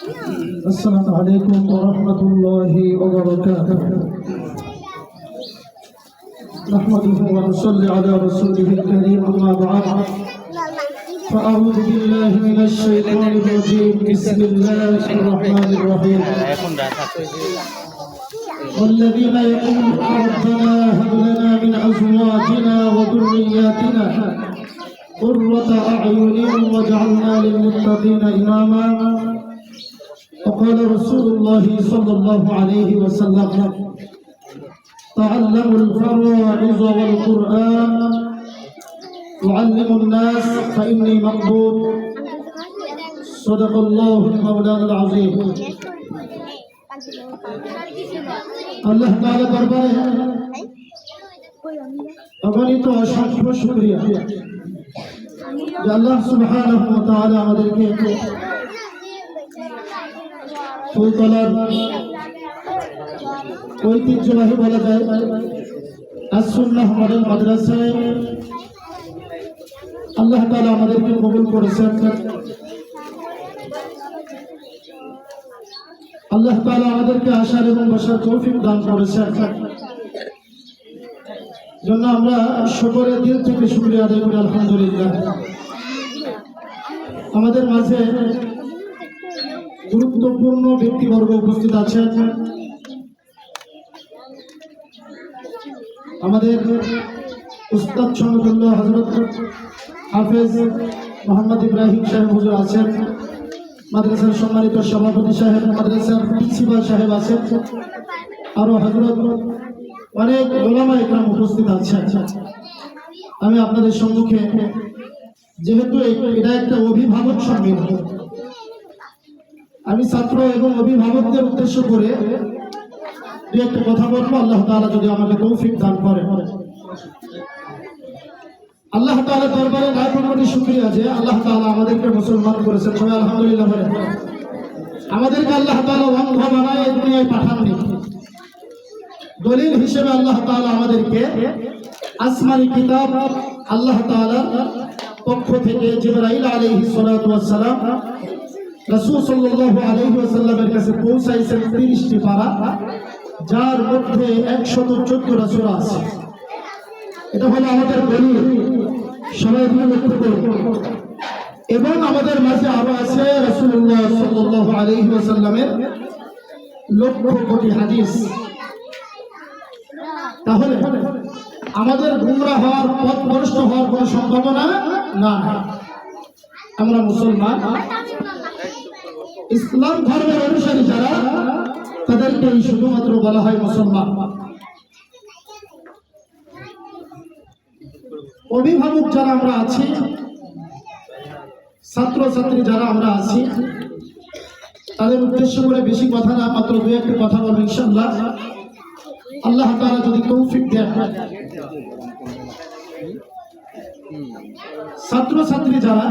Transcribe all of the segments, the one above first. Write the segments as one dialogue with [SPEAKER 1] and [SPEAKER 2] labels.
[SPEAKER 1] السلام عليكم ورحمة الله وبركاته. نحمده ونصلي على رسوله الكريم أما بعد. فأعوذ بالله من الشيطان الرجيم. بسم الله الرحمن الرحيم. والذين يقولون ربنا هب لنا من أزواجنا وذرياتنا قرة أعين واجعلنا للمتقين إماما. وقال رسول الله صلى الله عليه وسلم تعلموا الفرائض والقرآن وعلموا الناس فإني مقبول صدق الله المولان العظيم আল্লাহ তাআলা দরবারে অগণিত অসংখ্য শুকরিয়া যে আল্লাহ সুবহানাহু ওয়া তাআলা আমাদেরকে ফুলতলার ঐতিহ্যবাহী বলা যায় আসুন্নাহ মডেল মাদ্রাসায় আল্লাহ তাআলা আমাদেরকে কবুল করেছেন। আল্লাহ তাআলা আমাদেরকে আসার এবং বসার তৌফিক দান করেছেন। জন্য আমরা সকলের দিল থেকে শুক্রিয়া আদায় করি, আলহামদুলিল্লাহ। আমাদের মাঝে গুরুত্বপূর্ণ ব্যক্তিবর্গ উপস্থিত আছেন। আমাদের উস্তাদ সমতুল্লাহ হজরত হাফেজ মোহাম্মদ ইব্রাহিম সাহেব হুজুর আছেন। মাদ্রাসার সম্মানিত সভাপতি সাহেব, মাদ্রাসার প্রিন্সিপাল সাহেব আছেন। আরও হজরত অনেক ওলামা একরাম উপস্থিত আছেন। আমি আপনাদের সম্মুখে যেহেতু এটা একটা অভিভাবক সম্মেলন আমি ছাত্র এবং অভিভাবকদের উদ্দেশ্য করে একটা কথা বলব। আল্লাহ তাআলা যদি আমাকে তৌফিক দান করে। আল্লাহ তাআলা দরবারে লাখ কোটি শুকরিয়া যে আল্লাহ তাআলা আমাদেরকে মুসলমান করেছেন। সবাই আলহামদুলিল্লাহ আমাদেরকে আল্লাহ তাআলা অন্ধ বানায় এই দুনিয়ায় পাঠাননি। দলিল হিসেবে আল্লাহ তাআলা আমাদেরকে আসমানি কিতাব আল্লাহ তাআলার পক্ষ থেকে জিবরাইল ওয়াস সালাম রাসূল সাল্লাল্লাহু আলাইহি ওয়াসাল্লামের কাছে পৌঁছাইছেন 30টি পারা যার মধ্যে 114টা সূরা আছে। এটা হলো আমাদের দলিল। সবাই লক্ষ্য করুন। এবং আমাদের মাঝে আরও আছে রাসূলুল্লাহ সাল্লাল্লাহু আলাইহি ওয়াসাল্লামের লক্ষ কোটি হাদিস। তাহলে আমাদের গুমরা হওয়ার পথ ভ্রষ্ট হওয়ার কোনো সম্ভাবনা না আমরা মুসলমান। ইসলাম ধর্মের অনুসারী যারা, তাদেরকে শুধুমাত্র বলা হয় মুসলমান। অভিভাবক যারা আমরা আছি ছাত্র ছাত্রী যারা আমরা আছি, তাদের উদ্দেশ্য করে বেশি কথা না, মাত্র দু একটা কথা বলব ইনশাল্লাহ আল্লাহ তাআলা যদি তৌফিক দেন। ছাত্র ছাত্রী যারা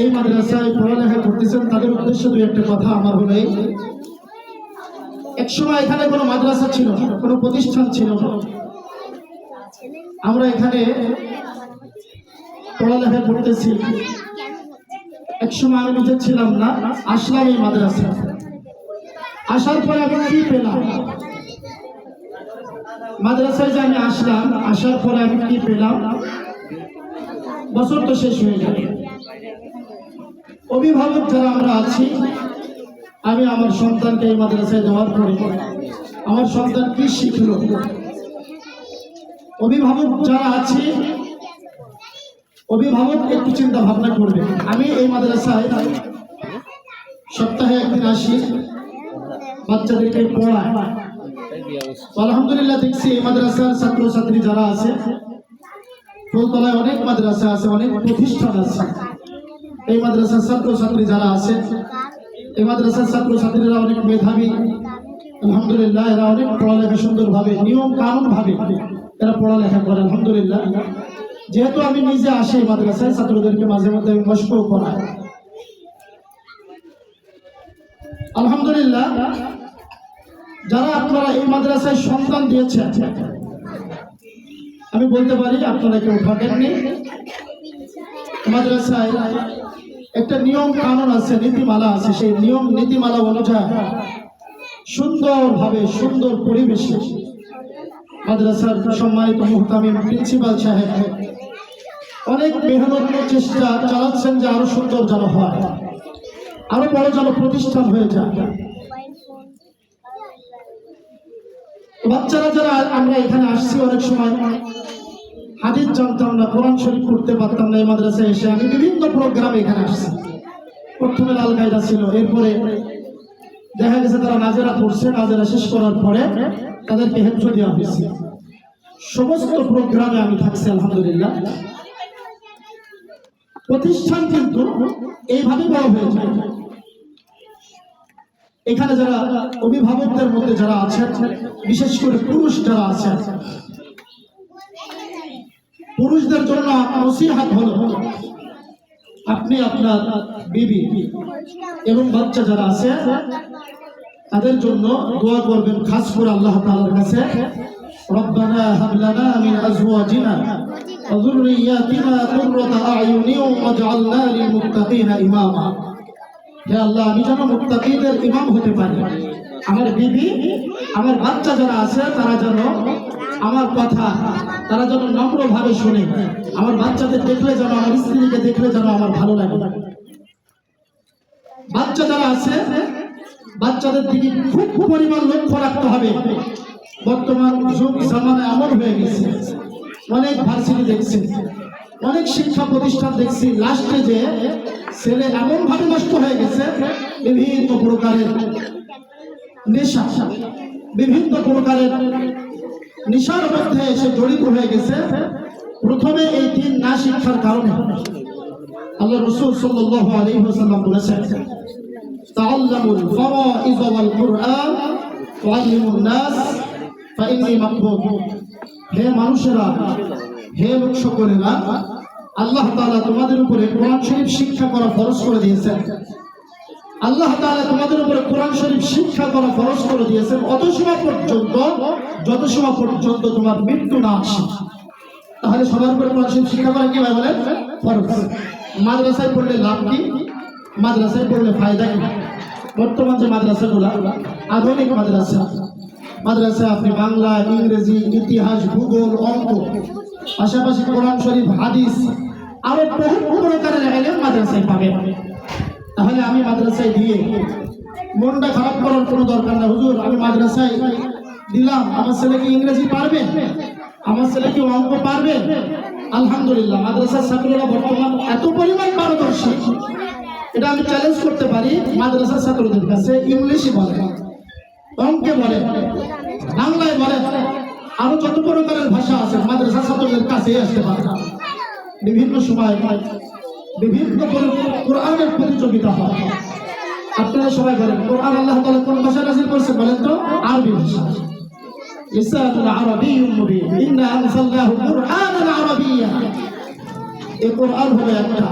[SPEAKER 1] এই মাদ্রাসায় পড়ালেখা করতেছেন, তাদের উদ্দেশ্য দুই একটা কথা আমার হলো এই। এক সময় এখানে কোনো মাদ্রাসা ছিল কোনো প্রতিষ্ঠান ছিল আমরা এখানে পড়ালেখা করতেছি। এক সময় আমি নিজে ছিলাম না, আসলাম এই মাদ্রাসা। আসার পরে আমি কি পেলাম? মাদ্রাসায় যে আমি আসলাম, আসার পরে আমি কি পেলাম? বছর তো শেষ হয়ে গেল। অভিভাবক যারা আমরা আছি, আমি আমার সন্তানকে এই মাদ্রাসায় দেওয়ার পরে আমার সন্তান কি শিখলো অভিভাবক যারা আছি, অভিভাবক একটু চিন্তা ভাবনা করবে। আমি এই মাদ্রাসায় সপ্তাহে একদিন আসি, বাচ্চাদেরকে পড়াই। তো আলহামদুলিল্লাহ দেখছি এই মাদ্রাসার ছাত্রছাত্রী যারা আছে ফুলতলায় অনেক মাদ্রাসা আছে, অনেক প্রতিষ্ঠান আছে। এই মাদ্রাসার ছাত্র ছাত্রী যারা আছে, এই মাদ্রাসার ছাত্র ছাত্রীরা অনেক মেধাবী। আলহামদুলিল্লাহ, এরা অনেক পড়ালেখা সুন্দরভাবে, নিয়ম কানুন ভাবে এরা পড়ালেখা করে, আলহামদুলিল্লাহ। যেহেতু আমি নিজে আসি এই মাদ্রাসায়, ছাত্রদেরকে মাঝে মধ্যে আমি মস্কও করাই। আলহামদুলিল্লাহ, যারা আপনারা এই মাদ্রাসায় সন্তান দিয়েছেন আমি বলতে পারি, আপনারা কেউ ঠকেননি? মাদ্রাসায় একটা নিয়ম কানুন আছে, নীতিমালা আছে, সেই নিয়ম, নীতিমালা অনুযায়ী সুন্দরভাবে, সুন্দর পরিবেশে মাদ্রাসার সম্মানিত মুহতামিম প্রিন্সিপাল সাহেব অনেক মেহনত চেষ্টা চালাচ্ছেন যে আরও সুন্দর যেন হয়। আরও বড় যেন প্রতিষ্ঠান হয়ে যায়। বাচ্চারা যারা, আমরা এখানে আসছি অনেক সময়। হাদিস জানতাম না, কোরআন শরীফ পড়তে পারতাম না এই মাদ্রাসায় এসে। আমি বিভিন্ন প্রোগ্রামে এখানে আসছি। প্রথমে লাল কায়দা ছিল, এরপরে দেখা গেছে তারা নাজেরা পড়ছে, নাজেরা শেষ করার পরে তাদেরকে হেফজ দেওয়া হয়েছে। সমস্ত প্রোগ্রামে আমি থাকছি, আলহামদুলিল্লাহ। প্রতিষ্ঠান কিন্তু এইভাবে বড় হয়ে যায় এখানে যারা অভিভাবকদের মধ্যে যারা আছেন বিশেষ করে পুরুষ যারা আছেন পুরুষদের জন্য নসিহাত হলো আপনি আপনার বিবি এবং বাচ্চা যারা আছে তাদের জন্য দোয়া করবেন খাস করে আল্লাহ তাআলার কাছে ربنا هب لنا من ازواجنا وذرياتنا قرة اعين واجعلنا للمتقين اماما হে আল্লাহ, আমি যেন মুত্তাকিদের ইমাম হতে পারি। আমার বিবি, আমার বাচ্চা যারা আছে, তারা যেন আমার কথা, তারা যেন নম্রভাবে শুনে। আমার বাচ্চাদের দেখলে যেন, আমার স্ত্রীকে দেখলে যেন আমার ভালো লাগে। বাচ্চা যারা আছে, বাচ্চাদের দিকে খুব পরিমাণ লক্ষ্য রাখতে হবে। বর্তমান যুগ জামানে এমন হয়ে গেছে। অনেক ভার্সিটি দেখছি। অনেক শিক্ষা প্রতিষ্ঠান দেখছি লাস্টে যে ছেলে এমন ভাবে নষ্ট হয়ে গেছে বিভিন্ন প্রকারের নেশা বিভিন্ন প্রকারের নেশার মধ্যে এসে জড়িত হয়ে গেছে প্রথমে এই দিন না শিক্ষার কারণে আল্লাহ রসুল সাল্লাল্লাহু আলাইহি ওয়াসাল্লাম বলেছেন تعلموا الفرائض والقرآن وعلموا الناس فإني مقبول হে মানুষেরা হে লোক সকলেরা আল্লাহ তাআলা তোমাদের উপরে কোরআন শরীফ শিক্ষা করা ফরজ করে দিয়েছেন। আল্লাহ তাআলা তোমাদের উপরে কোরআন শরীফ শিক্ষা করা ফরজ করে দিয়েছেন। অত সময় পর্যন্ত যত সময় পর্যন্ত তোমার মৃত্যু না আসে। তাহলে সবার উপরে কোরআন শরীফ শিক্ষা করা কি হয় বলে ফরজ। মাদ্রাসায় পড়লে লাভ কি? মাদ্রাসায় পড়লে ফায়দা কি? বর্তমান যে মাদ্রাসাগুলো, আধুনিক মাদ্রাসা মাদ্রাসা আপনি বাংলা, ইংরেজি, ইতিহাস, ভূগোল, অঙ্ক, পাশাপাশি কোরআন শরীফ, হাদিস আরও বহু প্রকারের এলেম মাদ্রাসায় পাবে। তাহলে আমি মাদ্রাসায় দিয়ে মনটা খারাপ করার কোনো দরকার না হুজুর, আমি মাদ্রাসায় দিলাম। আমার ছেলে কি ইংরেজি পারবে? আমার ছেলে কি অঙ্ক পারবে? আলহামদুলিল্লাহ, মাদ্রাসার ছাত্ররা বর্তমান এত পরিমাণ পারদর্শী। এটা আমি চ্যালেঞ্জ করতে পারি, মাদ্রাসার ছাত্রদের কাছে ইংলিশে বলে, অঙ্কে বলে, বাংলায় বলে। আরও যত প্রকারের ভাষা আছে, মাদ্রাসার ছাত্রদের কাছে আসতে পারে। বিভিন্ন সময় বিভিন্ন কোরআনের প্রতিযোগিতা হয়। আপনারা সবাই বলেন কোরআন আল্লাহ তাআলা কোন ভাষায় নাযিল করছে বলেন তো? আরবি ভাষা লিসানুল আরাবিয়্যুম মুবিন। ইন্না আনজালনাহু কুরআনান আরাবিয়্যা। এই কোরআন হলো একটা।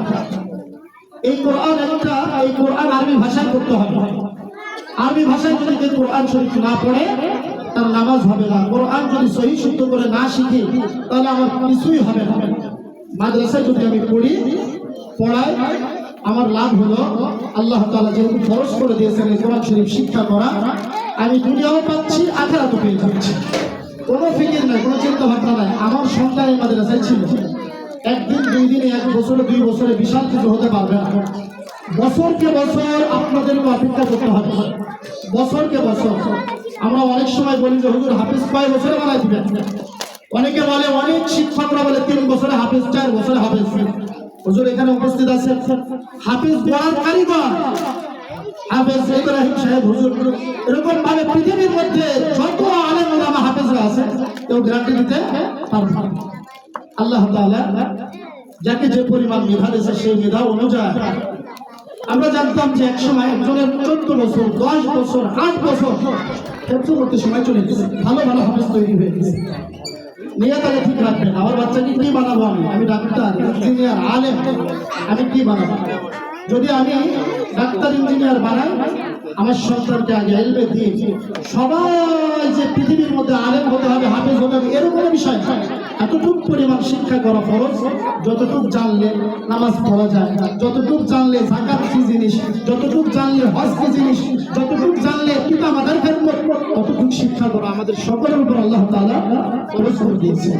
[SPEAKER 1] এই কোরআন একটা, এই কোরআন আরবি ভাষায় করতে হবে। আরবি ভাষায় যদি কেউ কোরআন শরীফ না পড়ে, তার নামাজ হবে না। কোরআন যদি সহি শুদ্ধ করে না শিখি, তাহলে আমার কিছুই হবে না। মাদ্রাসায় যদি আমি পড়ি পড়াই আমার লাভ হলো আল্লাহ তাআলা যেহেতু খরচ করে দিয়েছেন এই কোরআন শরীফ শিক্ষা করা, আমি দুনিয়াও পাচ্ছি, আখেরাতও পেয়ে যাচ্ছি। কোনো ফিকির নাই, কোনো চিন্তা ভাবনা নাই। আমার সন্তান এই মাদ্রাসায় ছিল। একদিন, দুই দিনে, এক বছরে, দুই বছরে বিশাল কিছু হতে পারবে না। বছরকে বছর আপনাদেরকে অপেক্ষা করতে হবে। বছরকে বছর। আমরা অনেক সময় বলি যে, হুজুর, হাফিজ কয় বছরে বানাই দিবেন? অনেকে বলে, অনেক শিক্ষকরা বলে, তিন বছরে হাফিজ, চার বছরে হাফিজ। হুজুর, এখানে উপস্থিত আছে হাফিজ বলার কারিগর। হাফেজ ইব্রাহিম সাহেব, হুজুর। এরকম ভাবে পৃথিবীর মধ্যে যত আলেম ওলামা হাফেজরা আছে, কেউ গ্যারান্টি দিতে পারবে। আল্লাহ তাআলা যাকে যে পরিমাণ মেধা দিয়েছে, সেই মেধা অনুযায়ী। আমরা জানতাম যে এক সময় একজনের চোদ্দ বছর, দশ বছর, আট বছর ক্ষেত্র সময় চলে গেছে। ভালো ভালো হাফেজ তৈরি হয়ে গেছে। নিয়ে তাকে ঠিক রাখবেন আমার বাচ্চাকে কি বানাবো আমি? আমি ডাক্তার, ইঞ্জিনিয়ার, আলেম। আমি কি বানাবো? যদি আমি ডাক্তার, ইঞ্জিনিয়ার বানাই, আমার সন্তানকে আগে এলবে দিয়ে সবাই যে পৃথিবীর মধ্যে আলেম হতে হবে, হাফেজ হতে হবে, এরকম বিষয়। এতটুক পরিমাণ শিক্ষা করা ফরজ, যতটুক জানলে নামাজ পড়া যায়, যতটুক জানলে জাকাত কি জিনিস, যতটুক জানলে হজ কি জিনিস, যতটুক জানলে পিতা মাতার খেদমত, ততটুক শিক্ষা করা আমাদের সকলের উপর আল্লাহ তাআলা ফরজ করে দিয়েছে।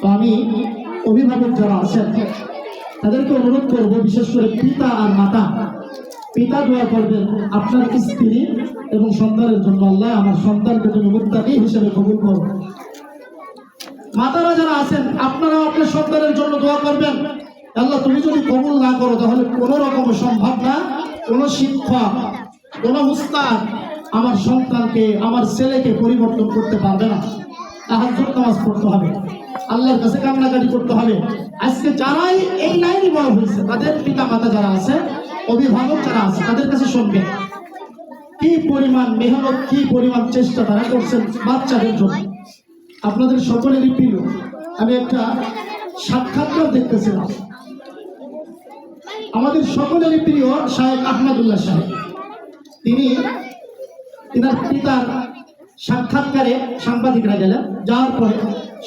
[SPEAKER 1] তো আমি অভিভাবক যারা আছেন, তাদেরকে অনুরোধ করব, বিশেষ করে পিতা আর মাতা, পিতা দোয়া করবেন, আপনার স্ত্রী এবং সন্তানের জন্য আল্লাহ আমার সন্তানকে তুমি মুক্তাকি হিসেবে কবুল করো। মাতারা যারা আছেন আপনারাও আপনার সন্তানের জন্য দোয়া করবেন। আল্লাহ, তুমি যদি কবুল না করো, তাহলে কোনো রকম সম্ভব না। কোনো শিক্ষক কোনো উস্তাদ আমার সন্তানকে, আমার ছেলেকে পরিবর্তন করতে পারবে না। তাহার নামাজ পড়তে হবে। আল্লাহর কাছে কান্নাকাটি করতে হবে। আজকে যারাই এই লাইনে বড় হয়েছে, তাদের পিতা মাতা যারা আছে, অভিভাবক যারা আছে, তাদের কাছে শুনবে। কি পরিমাণ মেহনত, কি পরিমাণ চেষ্টা তারা করছেন বাচ্চাদের জন্য। আপনাদের সকলেরই প্রিয়, আমি একটা সাক্ষাৎকার দেখতেছিলাম। আমাদের সকলেরই প্রিয় সাহেব আহমদুল্লাহ সাহেব। তিনি তিনার পিতার সাক্ষাৎকারে সাংবাদিকরা গেলেন, যাওয়ার পরে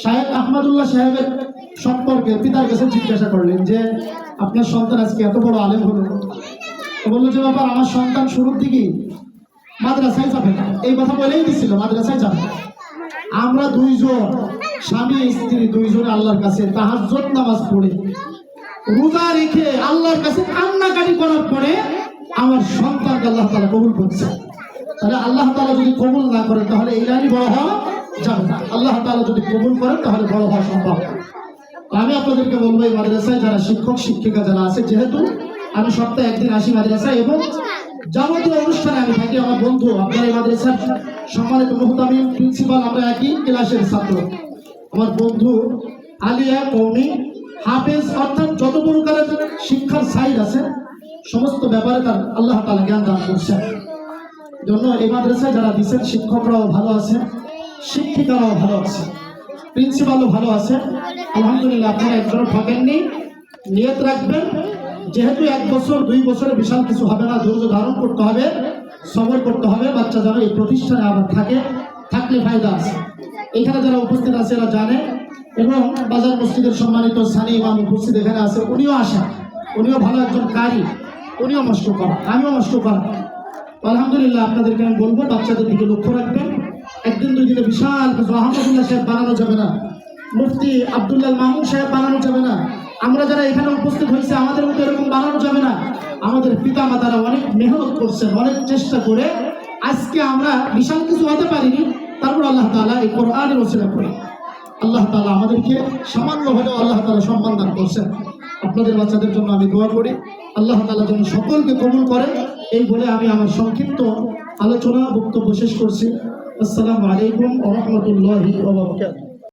[SPEAKER 1] সাহেব আহমদুল্লাহ সাহেবের সম্পর্কে পিতার কাছে জিজ্ঞাসা করলেন যে, আপনার সন্তান আজকে এত বড় আলেম হলো? বলল, যে ব্যাপার আমার সন্তান শুরুর দিকেই মাদ্রাসায় যাবে না। এই কথা বলেই দিছিল, মাদ্রাসায় যাবে না। আমরা দুইজন, স্বামী, স্ত্রী, দুইজনে আল্লাহর কাছে তাহাজ্জত নামাজ পড়ে। রোজা রেখে আল্লাহর কাছে কান্নাকাটি করার পরে আমার সন্তানকে আল্লাহ তালা কবুল করছে। তাহলে আল্লাহ তালা যদি কবুল না করেন, তাহলে এই লাইনই বড় হওয়া যাবে না। আল্লাহ তালা যদি কবুল করেন, তাহলে বড় হওয়া সম্ভব। আমি আপনাদেরকে বলব, এই মাদ্রাসায় যারা শিক্ষক, শিক্ষিকা যারা আছে, যেহেতু আমি সপ্তাহে একদিন আসি মাদ্রাসায় এবং যাবতীয় অনুষ্ঠানে আমি থাকি আমার বন্ধু, আপনার এই মাদ্রাসার সম্মানিত মুহতামিম প্রিন্সিপাল, আমরা একই ক্লাসের ছাত্র। আমার বন্ধু আলিয়া কৌমি, হাফেজ, অর্থাৎ যত প্রকারের শিক্ষার সাইড আছে, সমস্ত ব্যাপারে তার আল্লাহ তালা জ্ঞান দান করছেন। জন্য এই মাদ্রাসায় যারা দিচ্ছেন, শিক্ষকরাও ভালো আছে, শিক্ষিকারাও ভালো আছে, প্রিন্সিপালও ভালো আছে। আলহামদুলিল্লাহ, আপনারা একজন ঠকেননি নিয়ত রাখবেন। যেহেতু এক বছর, দুই বছরে বিশাল কিছু হবে না, ধৈর্য ধারণ করতে হবে, সময় করতে হবে, বাচ্চা যেন এই প্রতিষ্ঠানে আবার থাকে, থাকলে ফায়দা আছে। এখানে যারা উপস্থিত আছে, এরা জানে। এবং বাজার মসজিদের সম্মানিত সানি ইমাম উপস্থিত এখানে আছে। উনিও আসেন উনিও ভালো একজন কারি, উনিও নষ্ট করা আমিও নষ্ট করা আলহামদুলিল্লাহ, আপনাদেরকে আমি বলব, বাচ্চাদের দিকে লক্ষ্য রাখবেন। একদিন, দুই দিনে বিশাল আহমদুল্লাহ সাহেব বানানো যাবে না। মুফতি আবদুল্লাহ মামুন সাহেব বানানো যাবে না। আমরা যারা এখানে উপস্থিত হয়েছে, আমাদের মতো এরকম বানানো যাবে না। আমাদের পিতা মাতারা অনেক মেহনত করছেন, অনেক চেষ্টা করে। আজকে আমরা বিশাল কিছু হতে পারিনি। তারপর আল্লাহ তাআলা এই কোরআনের ওসিলা করে। আল্লাহ তাআলা আমাদেরকে সামান্য হলেও আল্লাহ তাআলা সম্মান দান করছেন। আপনাদের বাচ্চাদের জন্য আমি দোয়া করি। আল্লাহ তাআলা যেন সকলকে কবুল করেন। এই বলে আমি আমার সংক্ষিপ্ত আলোচনা বক্তব্য শেষ করছি। আসসালামু আলাইকুম রাহমাতুল্লাহি